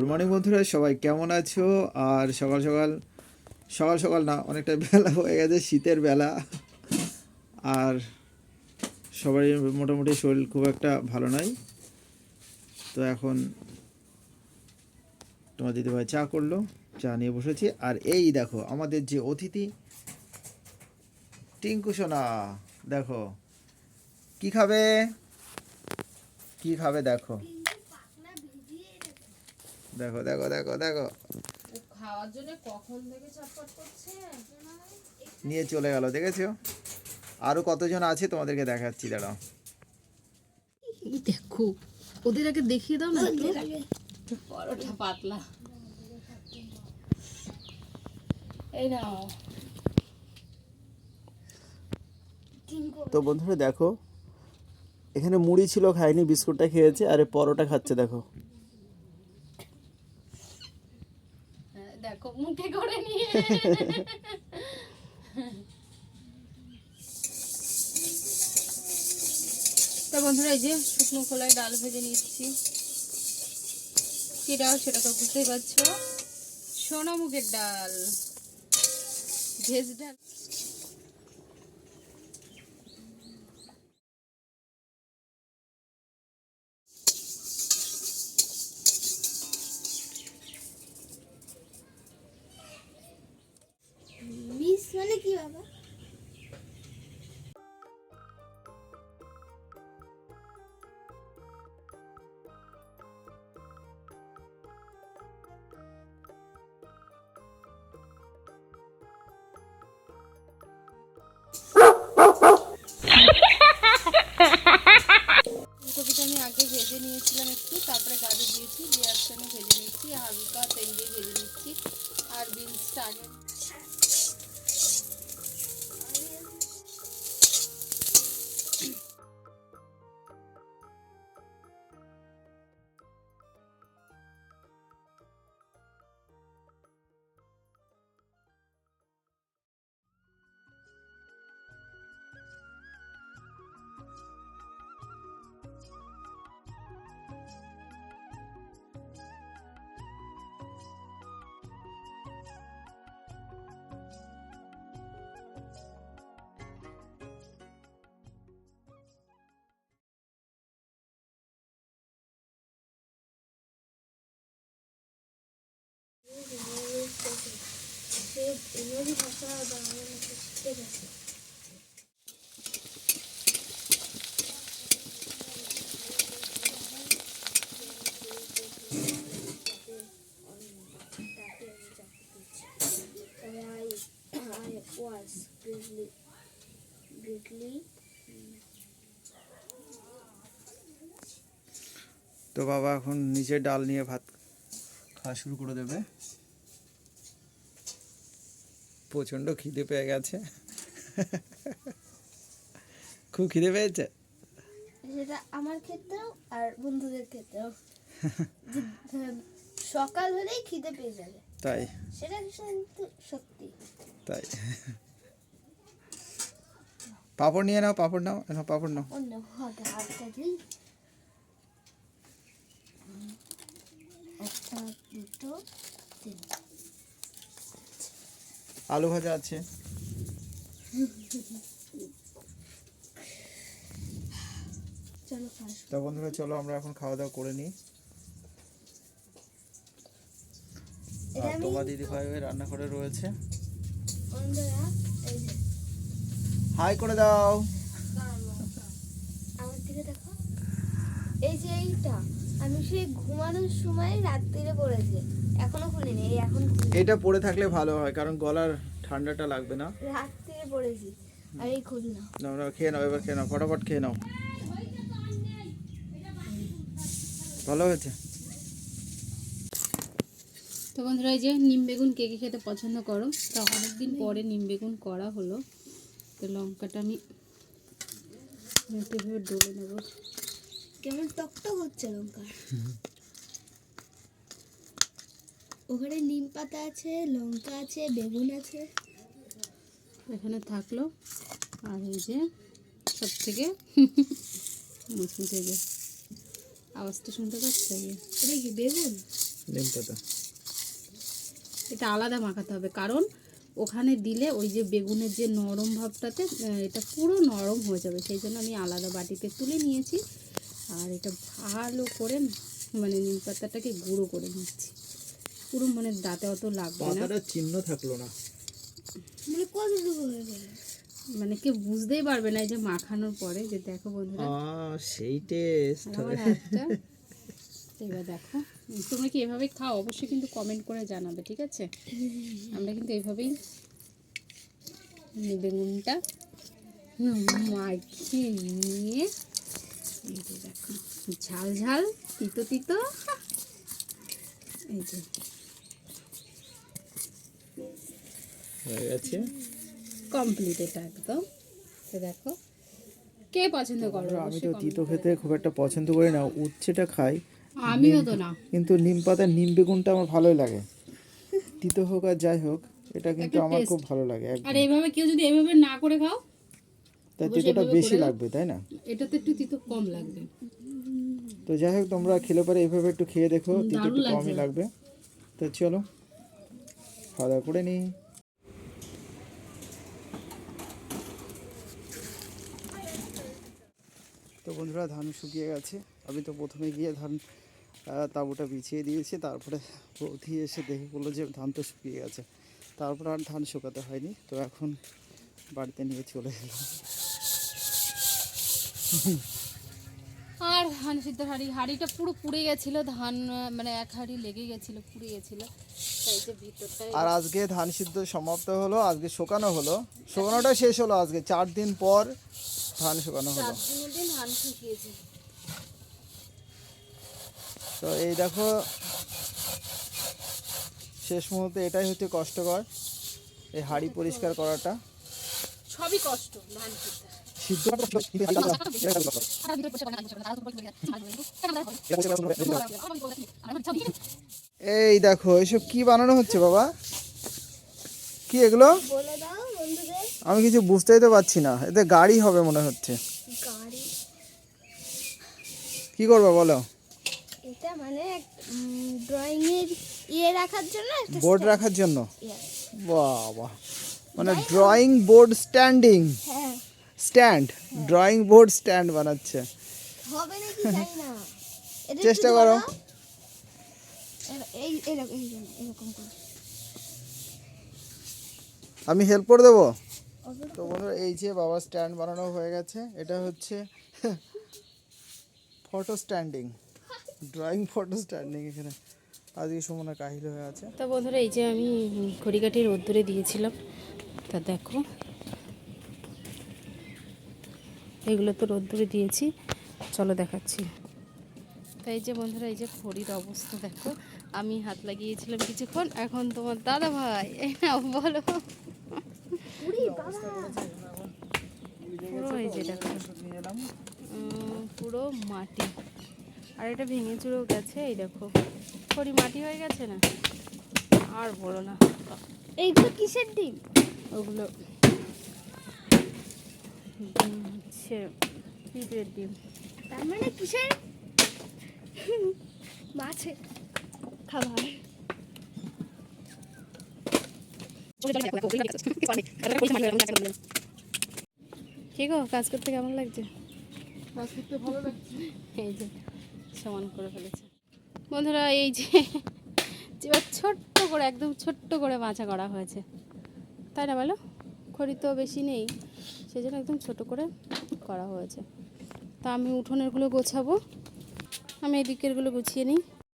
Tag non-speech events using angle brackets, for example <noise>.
Good morning বন্ধুরা, সবাই কেমন আছো? আর সকাল সকাল সকাল সকাল না, অনেকটা বেলা হয়ে গেছে, শীতের বেলা। আর সবারই মোটামুটি শরীর খুব একটা ভালো নয় তো এখন তোমার দিদিভাই চা করল, চা নিয়ে বসেছি। আর এই দেখো, আমাদের যে অতিথি, টিঙ্কু সোনা, দেখো। কি খাবে? কি খাবে, দেখো। দেখো দেখো দেখো দেখো। খাওয়ার জন্য কখন থেকে ছটফট করছে? নিয়ে চলে গেল দেখেছ? আরও কতজন আছে তোমাদেরকে দেখাচ্ছি দাঁড়াও। এই দেখো ওদের আগে দেখিয়ে দাও না পরোটা পাতলা। এই নাও। তো বন্ধুরা দেখো এখানে মুড়ি ছিল খায়নি বিস্কুটটা খেয়েছে আর পরোটা খাচ্ছে দেখো। দেখো, মুখে করে নিয়ে। তা বন্ধুরা, এই যে শুকনো খোলায় ডাল ভেজে নিচ্ছি। কি ডাল সেটা তো বুঝতেই পারছ? সোনা মুগের ডাল। ভেজ ডাল। Правильно. ভাষা তো বাবা এখন নিচে ডাল নিয়ে ভাত খাওয়া শুরু করে দেবে। প্রচণ্ড খিদে পেয়ে গেছে। খুব খিদে পেয়েছে? সেটা আমার ক্ষেত্রেও আর বন্ধুদের ক্ষেত্রেও। সকাল হলেই খিদে পেয়ে যাবে। তাই? সেটা কিন্তু সত্যি। তাই? পাপড় নিয়ে নাও পাপড় নাও নাও পাপড় নাও। একটা দুটো তিন আলু ভাজা আছে। তা বন্ধুরা চলো আমরা এখন খাওয়া দাওয়া করে নিই। আর তোমার দিদি ভাই ওই রান্নাঘরে রয়েছে। হাই করে দাও। আমার দিকে দেখো। এই যে এইটা। আমি সেই ঘুমানোর সময় রাত্রিরে পড়েছি। এখনও খুলিনি এই এখন এটা পরে থাকলে ভালো হয় কারণ গলার ঠান্ডাটা লাগবে না। রাত্রিরে পড়েছি আর এই খুললাম নাও নাও খেয়ে নাও এবার খেয়ে নাও ফটাফট খেয়ে নাও। ভালো হয়েছে? তো বন্ধুরা এই যে নিম বেগুন কে কে খেতে পছন্দ করো তা অনেকদিন পরে নিম বেগুন করা হলো। তো লঙ্কাটা আমি এভাবে ডলে নেব। কেমন টকটক হচ্ছে লঙ্কা ওখানে নিম পাতা আছে লঙ্কা আছে বেগুন আছে। এখানে থাকল আর এই যে সব থেকে মুচমুচে যে আওয়াজটা শুনতে পাচ্ছ? এটা কি বেগুন? নিম পাতা। এটা আলাদা মাখাতে হবে কারণ ওখানে দিলে ওই যে বেগুনের যে নরম ভাবটাতে এটা পুরো নরম হয়ে যাবে। সেই জন্য আমি আলাদা বাটিতে তুলে নিয়েছি। আর এটা ভালো করে মানে নিম পাতাটাকে গুঁড়ো করে নিচ্ছি। পুরো মানে দাঁতে অত লাগবে না। পাতাটা চিহ্ন থাকল না। মানে গেল? মানে কেউ বুঝতেই পারবে না এই যে মাখানোর পরে যে দেখো বন্ধুরা। সেই টেস্ট এবার দেখো তোমরা কি এভাবে খাও? অবশ্যই কিন্তু কমেন্ট করে জানাবে ঠিক আছে? আমরা কিন্তু এইভাবেই বেগুনটা মাখিয়ে নিয়ে এই যে দেখো ঝাল ঝাল তিতো তিতো এই যে। হয়ে গেছে। কমপ্লিট এটা একদম। তো দেখো কে পছন্দ করো আমি তো তিতো খেতে খুব একটা পছন্দ করি না উচ্ছেটা খাই। আমিও তো না। কিন্তু নিম পাতা নিম বেগুনটা আমার ভালোই লাগে। তিতো হোক আর যাই হোক এটা কিন্তু আমার খুব ভালো লাগে আর এইভাবে কেউ যদি এইভাবে না করে খাও তাই তিতোটা বেশি লাগবে তাই না? এটাতে একটু তিতো কম লাগবে। তো যাই হোক তোমরা খেলে পরে এইভাবে একটু খেয়ে দেখো তিতো একটু কমই লাগবে। তো চলো খাওয়া দাওয়া করে নিই। তো বন্ধুরা ধান শুকিয়ে গেছে। আমি তো প্রথমে গিয়ে ধান তাঁবুটা বিছিয়ে দিয়েছি তারপরে বৌদি এসে দেখে বলল যে ধান তো শুকিয়ে গেছে। তারপর আর ধান শুকাতে হয়নি তো এখন বাড়িতে নিয়ে চলে এলাম। আর ধান সিদ্ধ হাঁড়ি হাঁড়িটা পুরো পুড়ে গেছিল ধান মানে এক হাঁড়ি লেগে গেছিল পুড়ে গেছিল। তাই যে ভিতরটায় আর আজকে ধান সিদ্ধ সমাপ্ত হলো আজকে শুকানো হলো। শুকানোটা শেষ হলো আজকে চার দিন পর ধান শুকানো হলো। দিন ধান শুকিয়েছে। তো এই দেখো শেষ মুহূর্তে এটাই হচ্ছে কষ্টকর এই হাড়ি পরিষ্কার করাটা। সবই কষ্ট ধান সিদ্ধ। এই দেখো এসব কি বানানো হচ্ছে বাবা? কি এগুলো? আমি কিছু বুঝতেই তো পারছি না। এতে গাড়ি হবে মনে হচ্ছে। কি করব বলো? এটা মানে ড্রয়িং এর ইয়ে রাখার জন্য? বোর্ড রাখার জন্য. বাবা। মানে ড্রয়িং বোর্ড স্ট্যান্ডিং হ্যাঁ। স্ট্যান্ড ড্রয়িং বোর্ড স্ট্যান্ড বানাচ্ছে। হবে নাকি জানি না। চেষ্টা করো। এই এরকম এই- এরকম করে। আমি হেল্প করে দেবো। তো। বন্ধুরা এই যে বাবা স্ট্যান্ড বানানো হয়ে গেছে এটা হচ্ছে <laughs> photo standing drawing photo standing এখানে। আজকে সুমনা কাহিল হয়ে আছে। তো বন্ধুরা এই যে আমি খড়িকাঠির রোদ্দুরে দিয়েছিলাম তা দেখো। এগুলো তো রোদ্দুরে দিয়েছি। চলো দেখাচ্ছি। তাই যে বন্ধুরা এই যে খড়ির অবস্থা দেখো আমি হাত লাগিয়েছিলাম কিছুক্ষণ এখন তোমার দাদা ভাই এই বলো পুরো এই যে দেখো। পুরো মাটি। আর এটা ভেঙে চুরেও গেছে এই দেখো। খড়ি মাটি হয়ে গেছে না? আর বলো না। এইগুলো কিসের ডিম? ওগুলো ডিম হচ্ছে পিঁপড়ের ডিম। তার মানে কিসের? মাছের খাবার কি গো কাজ করতে কেমন লাগছে? কাজ করতে ভালো লাগছে। এই যে সমান করে ফেলেছে। বন্ধুরা এই যে এবার ছোট্ট করে একদম ছোট্ট করে মাছা করা হয়েছে। তাই না বলো? খড়ি তো বেশি নেই সেই জন্য একদম ছোট করে করা হয়েছে। তা আমি উঠোনেরগুলো গোছাবো। আমি এদিকেরগুলো গুছিয়ে নিই।